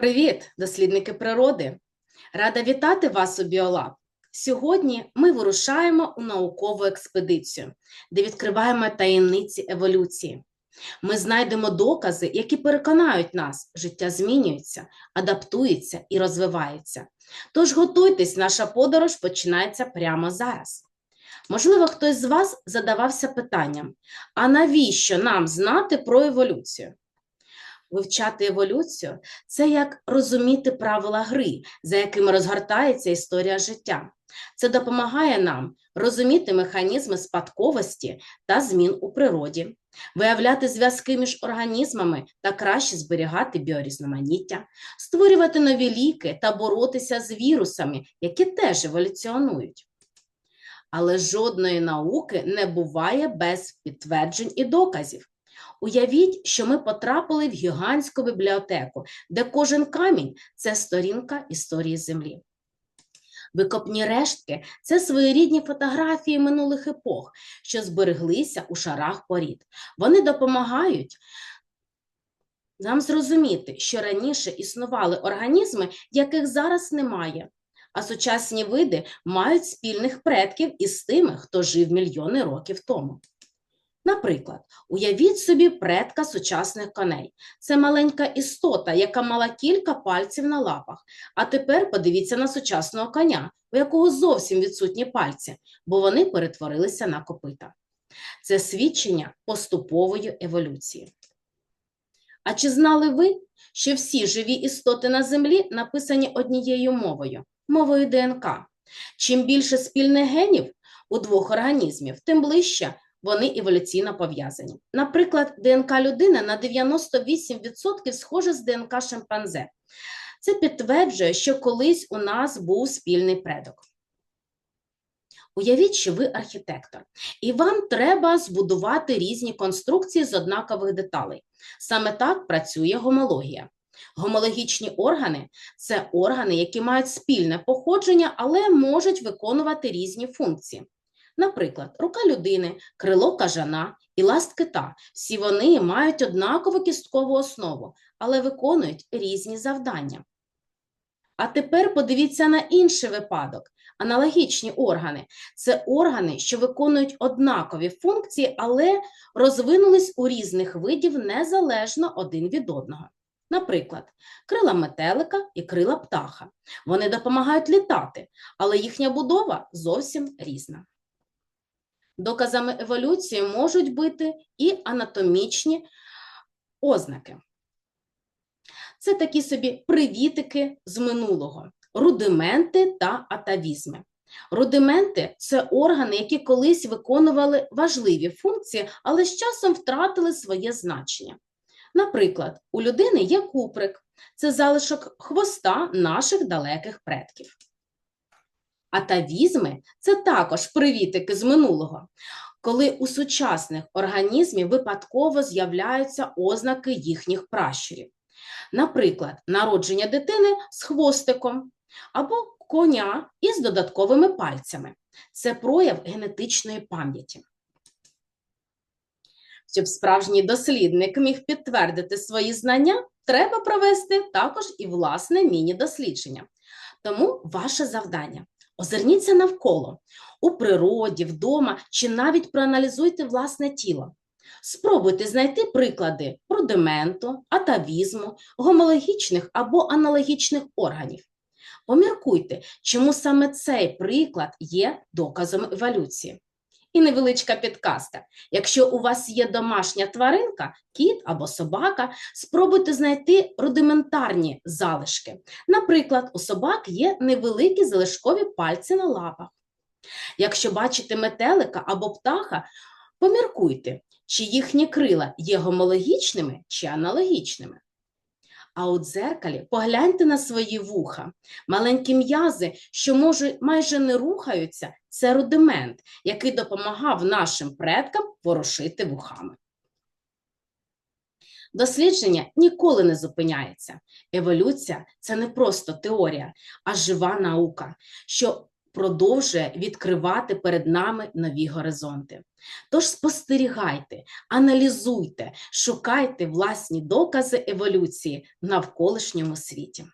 Привіт, дослідники природи! Рада вітати вас у Біолаб. Сьогодні ми вирушаємо у наукову експедицію, де відкриваємо таємниці еволюції. Ми знайдемо докази, які переконають нас, життя змінюється, адаптується і розвивається. Тож готуйтесь, наша подорож починається прямо зараз. Можливо, хтось з вас задавався питанням: а навіщо нам знати про еволюцію? Вивчати еволюцію це як розуміти правила гри, за якими розгортається історія життя. Це допомагає нам розуміти механізми спадковості та змін у природі, виявляти зв'язки між організмами та краще зберігати біорізноманіття, створювати нові ліки та боротися з вірусами, які теж еволюціонують. Але жодної науки не буває без підтверджень і доказів. Уявіть, що ми потрапили в гігантську бібліотеку, де кожен камінь це сторінка історії Землі. Викопні рештки це своєрідні фотографії минулих епох, що збереглися у шарах порід. Вони допомагають нам зрозуміти, що раніше існували організми, яких зараз немає, а сучасні види мають спільних предків із тими, хто жив мільйони років тому. Наприклад, уявіть собі предка сучасних коней. Це маленька істота, яка мала кілька пальців на лапах. А тепер подивіться на сучасного коня, у якого зовсім відсутні пальці, бо вони перетворилися на копита. Це свідчення поступової еволюції. А чи знали ви, що всі живі істоти на Землі написані однією мовою мовою ДНК? Чим більше спільних генів у двох організмів, тим ближче вони еволюційно пов'язані. Наприклад, ДНК людини на 98% схожа з ДНК шимпанзе. Це підтверджує, що колись у нас був спільний предок. Уявіть, що ви архітектор, і вам треба збудувати різні конструкції з однакових деталей. Саме так працює гомологія. Гомологічні органи це органи, які мають спільне походження, але можуть виконувати різні функції. Наприклад, рука людини, крило кажана і ласт кита. Всі вони мають однакову кісткову основу, але виконують різні завдання. А тепер подивіться на інший випадок. Аналогічні органи це органи, що виконують однакові функції, але розвинулись у різних видів незалежно один від одного. Наприклад, крила метелика і крила птаха. Вони допомагають літати, але їхня будова зовсім різна. Доказами еволюції можуть бути і анатомічні ознаки. Це такі собі привітики з минулого, рудименти та атавізми. Рудименти це органи, які колись виконували важливі функції, але з часом втратили своє значення. Наприклад, у людини є куприк, це залишок хвоста наших далеких предків. Атавізми це також привітики з минулого, коли у сучасних організмів випадково з'являються ознаки їхніх пращурів. Наприклад, народження дитини з хвостиком або коня із додатковими пальцями. Це прояв генетичної пам'яті. Щоб справжній дослідник міг підтвердити свої знання, треба провести також і власне міні-дослідження. Тому ваше завдання Озирніться навколо у природі, вдома чи навіть проаналізуйте власне тіло. Спробуйте знайти приклади рудименту, атавізму, гомологічних або аналогічних органів. Поміркуйте, чому саме цей приклад є доказом еволюції. І невеличка підказка. Якщо у вас є домашня тваринка, кіт або собака, спробуйте знайти рудиментарні залишки. Наприклад, у собак є невеликі залишкові пальці на лапах. Якщо бачите метелика або птаха, поміркуйте, чи їхні крила є гомологічними чи аналогічними. А у дзеркалі погляньте на свої вуха. Маленькі м'язи, що може, майже не рухаються, це рудимент, який допомагав нашим предкам ворушити вухами. Дослідження ніколи не зупиняється. Еволюція це не просто теорія, а жива наука, що продовжує відкривати перед нами нові горизонти. Тож спостерігайте, аналізуйте, шукайте власні докази еволюції в навколишньому світі.